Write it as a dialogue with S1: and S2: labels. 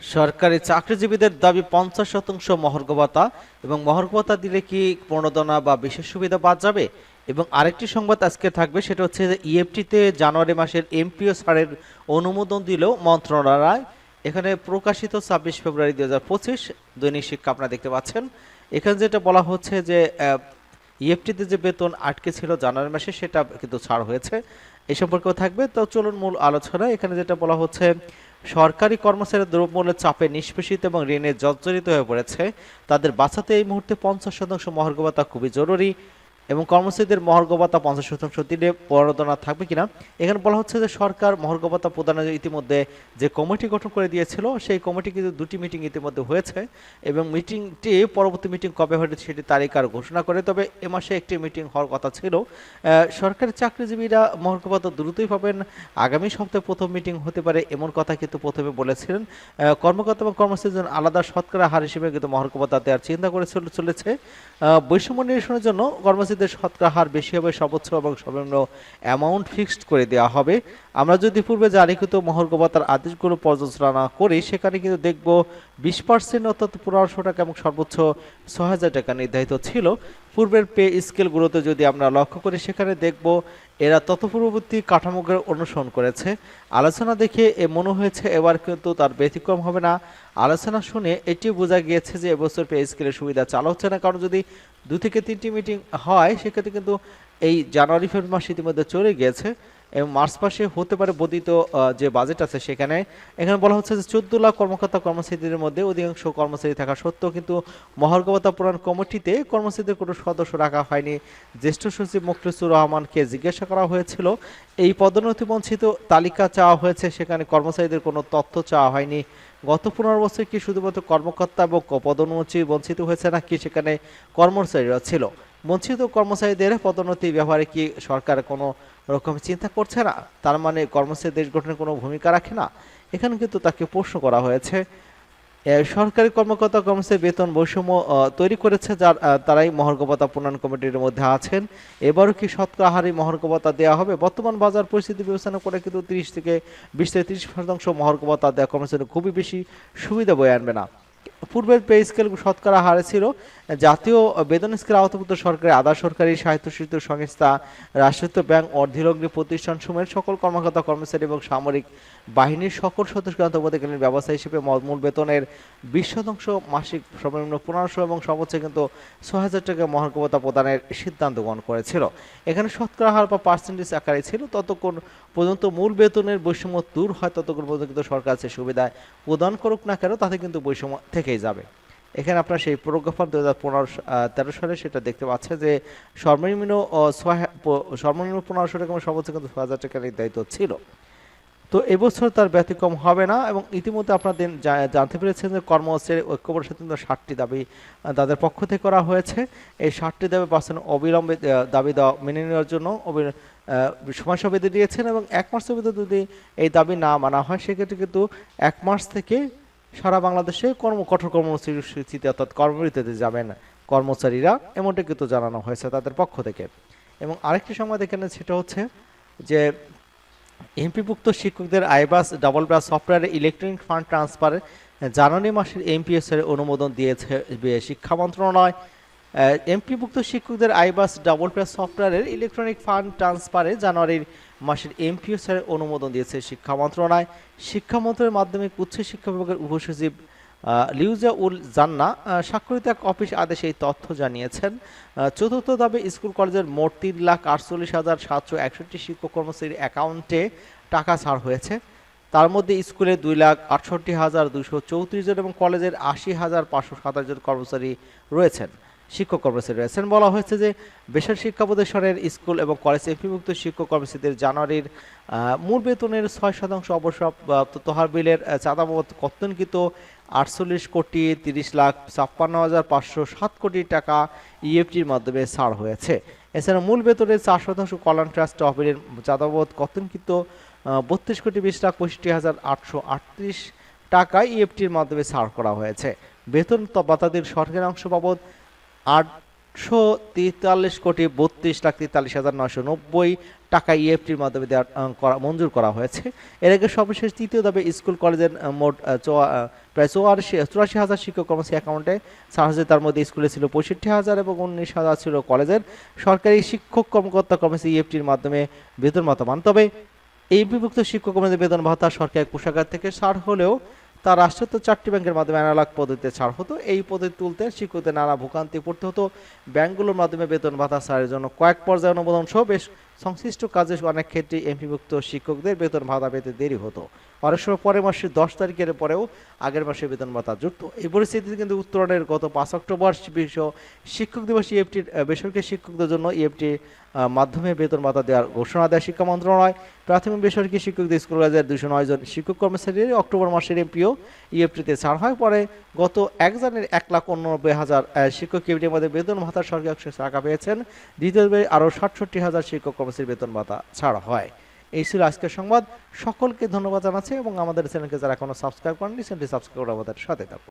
S1: সরকারি চাকরিজীবীদের দাবি পঞ্চাশ শতাংশ মহর্ঘ ভাতা এবং মহর্ঘ ভাতা দিলে কি প্রণোদনা বা বিশেষ সুবিধা বাদ যাবে? এবং আরেকটি সংবাদ আজকে থাকবে, সেটা হচ্ছে যে ইএফটিতে জানুয়ারি মাসের এমপিও ছাড়ের অনুমোদন দিলেও মন্ত্রণালয়, এখানে প্রকাশিত ছাব্বিশ ফেব্রুয়ারি দুই হাজার পঁচিশ দৈনিক শিক্ষা আপনারা দেখতে পাচ্ছেন। এখানে যেটা বলা হচ্ছে যে ইএফটিতে যে বেতন আটকে ছিল জানুয়ারি মাসে, সেটা কিন্তু ছাড় হয়েছে। এই সম্পর্কেও থাকবে। তো চলুন মূল আলোচনা এখানে যেটা বলা হচ্ছে সরকারি কর্মচারীর দ্রব্যমূল্যের চাপে নিষ্পেষিত এবং ঋণে জর্জরিত হয়ে পড়েছে। তাদের বাঁচাতে এই মুহূর্তে পঞ্চাশ শতাংশ মহার্ঘ ভাতা খুবই জরুরি। এবং কর্মচারীদের মহার্ঘ ভাতা পঞ্চাশ শতাংশ দিলে প্রণোদনা থাকবে কিনা? এখানে বলা হচ্ছে যে সরকার মহার্ঘ ভাতা প্রদানের ইতিমধ্যে যে কমিটি গঠন করে দিয়েছিল, সেই কমিটি কিন্তু দুটি মিটিং ইতিমধ্যে হয়েছে এবং মিটিংটি, পরবর্তী মিটিং কবে হবে সেটি তারিখ আর ঘোষণা করে, তবে এ মাসে একটি মিটিং হওয়ার কথা ছিল। সরকারি চাকরিজীবীরা মহার্ঘ ভাতা দ্রুতই পাবেন। আগামী সপ্তাহে প্রথম মিটিং হতে পারে এমন কথা কিন্তু প্রথমে বলেছিলেন। কর্মকর্তা এবং কর্মচারীর জন্য আলাদা শতকরা হার হিসেবে কিন্তু মহার্ঘ ভাতা দেওয়ার চিন্তা করে চলেছে। বৈষম্য নিরসনের জন্য কর্মচারীদের শতকরা হার বেশি হবে, সর্বোচ্চ এবং সর্বনিম্ন অ্যামাউন্ট ফিক্সড করে দেওয়া হবে। আমরা যদি পূর্বে জারিকৃত মহর্গবতার আদেশগুলো পর্যালোচনা করি, সেখানে কিন্তু দেখব বিশ পার্সেন্ট অর্থাৎ পনেরোশো টাকা এবং সর্বোচ্চ ছ টাকা নির্ধারিত ছিল। পূর্বের পে স্কেলগুলোতে যদি আমরা লক্ষ্য করি, সেখানে দেখব এরা তথ্যপূর্ববর্তী কাঠামোকে অনুসরণ করেছে। আলোচনা দেখে এ মনে হয়েছে এবার কিন্তু তার ব্যতিক্রম হবে না। আলোচনা শুনে এটিও বোঝা গিয়েছে যে এবছর পে স্কেলের সুবিধা চালু হচ্ছে না, কারণ যদি দু থেকে তিনটি মিটিং হয়, সেক্ষেত্রে কিন্তু এই জানুয়ারি, ফেব্রুয়ারি মাস ইতিমধ্যে চলে গিয়েছে। এবং মার্চ মাসে হতে পারে আহ, যে বাজেট আছে সেখানে এখানে বলা হচ্ছে যে চোদ্দ লাখ কর্মকর্তা কর্মচারীদের মধ্যে অধিকাংশ কর্মচারী থাকা সত্ত্বেও কিন্তু মহার্গবতা প্রদান কমিটিতে কর্মচারীদের কোনো সদস্য রাখা হয়নি। জ্যেষ্ঠ সচিব মুখলিসুর রহমানকে জিজ্ঞাসা করা হয়েছিল এই পদোন্নতি বঞ্চিত তালিকা চাওয়া হয়েছে সেখানে কর্মচারীদের কোনো তথ্য চাওয়া হয়নি। গত পনেরো বছর কি শুধুমাত্র কর্মকর্তা এবং পদোন্নতি বঞ্চিত হয়েছে নাকি সেখানে কর্মচারীরা ছিল? বঞ্চিত কর্মচারীদের পদোন্নতি ব্যবহারে কি সরকার কোনো রকম চিন্তা করছে না? তার মানে কর্মচারী দেশ গঠনের কোনো ভূমিকা রাখে না? এখানে কিন্তু তাকে প্রশ্ন করা হয়েছে। সরকারি কর্মকর্তা কর্মচারী বেতন বৈষম্য তৈরি করেছে যার তারাই মহর্গবতা প্রণয়ন কমিটির মধ্যে আছেন। এবারও কি শতকরা হারে মহর্গবতা দেওয়া হবে? বর্তমান বাজার পরিস্থিতি বিবেচনা করে কিন্তু তিরিশ থেকে বিশ থেকে তিরিশ শতাংশ মহর্গবতা দেওয়া কর্মচারী খুবই বেশি সুবিধা বয়ে আনবে না। পূর্বের পে স্কেল শতকরা হারে ছিল। জাতীয় বেতন স্কেল আওতাভুক্ত সরকারি আধা সরকারি স্বায়ত্তশাসিত সংস্থা, রাষ্ট্রায়ত্ত ব্যাংক, অর্ধলগ্নি প্রতিষ্ঠান সময়ের সকল কর্মকর্তা, কর্মচারী এবং সামরিক বাহিনীর সকল সদস্য অন্তর্বর্তীকালীন ব্যবস্থা হিসেবে মূল বেতনের বিশ শতাংশ মাসিক সর্বনিম্ন পনেরোশো এবং সর্বোচ্চ কিন্তু ছ হাজার টাকা মহার্গবতা প্রদানের সিদ্ধান্ত গ্রহণ করেছিল। এখানে শতকরা হার বা পার্সেন্টেজ আকারে ছিল। ততক্ষণ পর্যন্ত মূল বেতনের বৈষম্য দূর হয়, ততক্ষণ পর্যন্ত কিন্তু সরকার সে সুবিধা প্রদান করুক না কেন, তাতে কিন্তু বৈষম্য থেকেই যাবে। এখানে আপনার সেই প্রজ্ঞাপন দু হাজার সালে সেটা দেখতে পাচ্ছে যে সর্বনিম্ন ছয় সর্বনিম্ন পনেরোশো টাকা সর্বোচ্চ কিন্তু ছ হাজার টাকা নির্ধারিত ছিল। তো এবছর তার ব্যতিক্রম হবে না এবং ইতিমধ্যে আপনাদের জানতে পেরেছেন যে কর্মচারী ঐক্য পরিষদ কিন্তু ষাটটি দাবি তাদের পক্ষ থেকে করা হয়েছে। এই ষাটটি দাবি বাস্তবায়ন অবিলম্বে দাবি দেওয়া মেনে নেওয়ার জন্য আহ, বেঁধে দিয়েছেন এবং এক মাসের ভিতরে যদি এই দাবি না মানা হয় সেক্ষেত্রে কিন্তু এক মাস থেকে সারা বাংলাদেশে কর্ম, কঠোর কর্মসূচিতে অর্থাৎ কর্মবিরতিতে যাবেন কর্মচারীরা, এমনটা কিন্তু জানানো হয়েছে তাদের পক্ষ থেকে। এবং আরেকটি সংবাদ এখানে সেটা হচ্ছে যে এমপিভুক্ত শিক্ষকদের আইবাস ডাবল ব্রাস সফটওয়্যারে ইলেকট্রনিক ফান্ড ট্রান্সফার জানুয়ারি মাসের এমপিএস এর অনুমোদন দিয়েছে শিক্ষা মন্ত্রণালয়। এমপিভুক্ত শিক্ষকদের আইবাস ডাবল প্লাস সফটওয়্যারের ইলেকট্রনিক ফান্ড ট্রান্সফারে জানুয়ারির মাসের এমপিএস এর অনুমোদন দিয়েছে শিক্ষা মন্ত্রণালয়। শিক্ষা মন্ত্রণালয়ের মাধ্যমিক উচ্চ শিক্ষা বিভাগের উপসচিব লিউজা উল জান্না স্বাক্ষরিত এক অফিস আদেশে এই তথ্য জানিয়েছেন। চতুর্থ দাবে, স্কুল কলেজের মোট তিন লাখ আটচল্লিশ হাজার সাতশো একষট্টি শিক্ষক কর্মচারীর অ্যাকাউন্টে টাকা ছাড় হয়েছে। তার মধ্যে স্কুলে দুই লাখ আটষট্টি হাজার দুশো চৌত্রিশ জন এবং কলেজের আশি হাজার পাঁচশো সাতাশ জন কর্মচারী রয়েছেন। শিক্ষক কর্মচারী রয়েছেন বলা হয়েছে যে বেসরকারি শিক্ষা প্রতিষ্ঠানের স্কুল এবং কলেজ এমপিভুক্ত শিক্ষক কর্মচারীদের জানুয়ারির মূল বেতনের ছয় শতাংশ অবসর তহবিলের আহ, চাঁদা বাবদ কর্তনকৃত আটচল্লিশ কোটি তিরিশ লাখ ছাপ্পান্ন হাজার পাঁচশো সাত কোটি টাকা ইএফটির মাধ্যমে ছাড় হয়েছে। এছাড়া মূল বেতনের চার শতাংশ কল্যাণ ট্রাস্ট তহবিলের চাঁদাবাবদ কর্তনকৃত বত্রিশ কোটি বিশ লাখ পঁয়ষট্টি হাজার আটশো আটত্রিশ টাকা ইএফটির মাধ্যমে ছাড় করা হয়েছে। বেতন ভাতাদের সরকারি অংশ বাবদ আটশো তেতাল্লিশ কোটি বত্রিশ লাখ তেতাল্লিশ হাজার নয়শো নব্বই টাকা ইএফটির মাধ্যমে দেওয়ার আহ, করা মঞ্জুর করা হয়েছে। এর আগে সর্বশেষ তৃতীয় দাবে স্কুল কলেজের মোট প্রায় চুয়াশি চুরাশি হাজার শিক্ষক কর্মচারী অ্যাকাউন্টে ছাড় হয়েছে তার মধ্যে স্কুলে ছিল পঁয়ষট্টি হাজার এবং উনিশ হাজার ছিল কলেজের সরকারি শিক্ষক কর্মকর্তা কর্মচারী ইএফটির মাধ্যমে বেতন ভাতা পান তবে এই বিভক্ত শিক্ষক কর্মীদের বেতন ভাতা সরকারি কোষাগার থেকে ছাড় হলেও তা রাষ্ট্রায়ত্ত চারটি ব্যাংকের মাধ্যমে অ্যানালগ পদ্ধতিতে ছাড় হতো। এই পদ্ধতি তুলতে শিক্ষকদের নানা ভোগান্তি পড়তে হতো। ব্যাংকগুলোর মাধ্যমে বেতন ভাতা ছাড়ের জন্য কয়েক পর্যায়ে অনুমোদন সহ বেশ সংশ্লিষ্ট কাজে অনেক ক্ষেত্রে এমপিভুক্ত শিক্ষকদের বেতন ভাতা পেতে দেরি হতো। অনেক সময় পরের মাসের দশ তারিখের পরেও আগের মাসে বেতন ভাতা যুক্ত। এই পরিস্থিতিতে কিন্তু উত্তরণের গত পাঁচ অক্টোবর বিশ্ব শিক্ষক দিবস ইএফটির বেসরকারি শিক্ষকদের জন্য ইএফটি মাধ্যমে বেতন ভাতা দেওয়ার ঘোষণা দেয় শিক্ষা মন্ত্রণালয়। প্রাথমিক বেসরকারি শিক্ষকদের স্কুল কলেজের দুশো নয় জন শিক্ষক কর্মচারীর অক্টোবর মাসের এমপিও ইএফটিতে ছাড় হয়। পরে গত এক জানুয়ারি এক লাখ উননব্বই হাজার শিক্ষক ইএফটির মধ্যে বেতন ভাতার সরকারি অংশ টাকা পেয়েছেন। দ্বিতীয়বার আরও সাতষট্টি হাজার শিক্ষক কর্মচারীর বেতন ভাতা ছাড় হয়। এই ছিল আজকের সংবাদ। সকলকে ধন্যবাদ জানাচ্ছি এবং আমাদের চ্যানেলকে যারা এখনও সাবস্ক্রাইব করেননি, চ্যানেলটি সাবস্ক্রাইব করে আমাদের সাথে থাকুন।